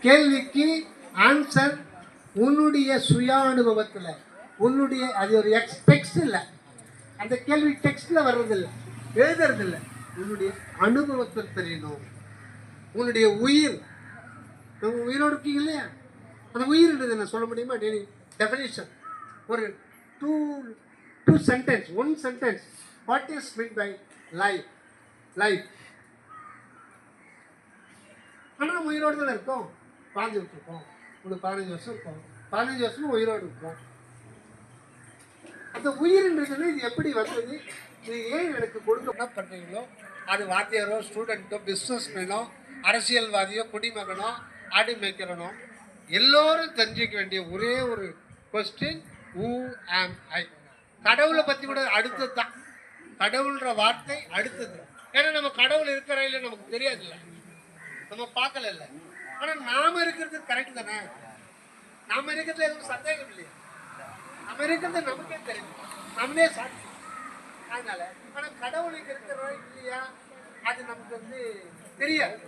கேள்விக்கு ஆன்சர் உன்னுடைய சுய அனுபவத்தில் உன்னுடைய அது ஒரு எக்ஸ் டெக்ஸ்ட் இல்லை. அந்த கேள்வி டெக்ஸ்டில் வர்றதில்லை எழுதுறதில்லை. உன்னுடைய அனுபவத்தில் தெரியணும் உன்னுடைய உயிர். நம்ம உயிரோடு இருக்கீங்க இல்லையா? அந்த உயிர்ன்றது என்ன சொல்ல முடியுமா? டெய்லி டெஃபினேஷன் ஒரு two two sentence one sentence what is mean by life life ஆனால் நம்ம உயிரோடு தானே இருக்கோம்? வாழ்ந்துட்டு இருக்கோம் ஒரு பதினஞ்சு வருஷம் இருக்கோம். பதினஞ்சு வருஷமும் உயிரோடு இருக்கோம். அந்த உயிர்ன்றது இது எப்படி வந்தது? இது ஏன் எனக்கு கொடுக்க பண்ணுறீங்களோ அது வாத்தியாரோ ஸ்டூடெண்ட்டோ பிஸ்னஸ் மேனோ அரசியல்வாதியோ குடிமகனோ ஆடி மேய்க்கிறனோ எல்லோரும் தெரிஞ்சுக்க வேண்டிய ஒரே ஒரு கொஸ்டின் ஊ ஆம் ஐ கடவுளை பற்றி கூட அடுத்தது தான் கடவுள்ன்ற வார்த்தை அடுத்தது. ஏன்னா நம்ம கடவுள் இருக்கிற இல்லை நமக்கு தெரியாதுல்ல. நம்ம பார்க்கல இல்லை. ஆனால் நாம இருக்கிறது கரெக்ட் தானே? நாம இருக்கிறது எதுவும் சந்தேகம் இல்லையா. நம்ம இருக்கிறது நமக்கே தெரியும். நம்மளே சாட்சி அதனால ஆனால் கடவுளுக்கு இருக்கிறோம் இல்லையா? அது நமக்கு வந்து தெரியாது.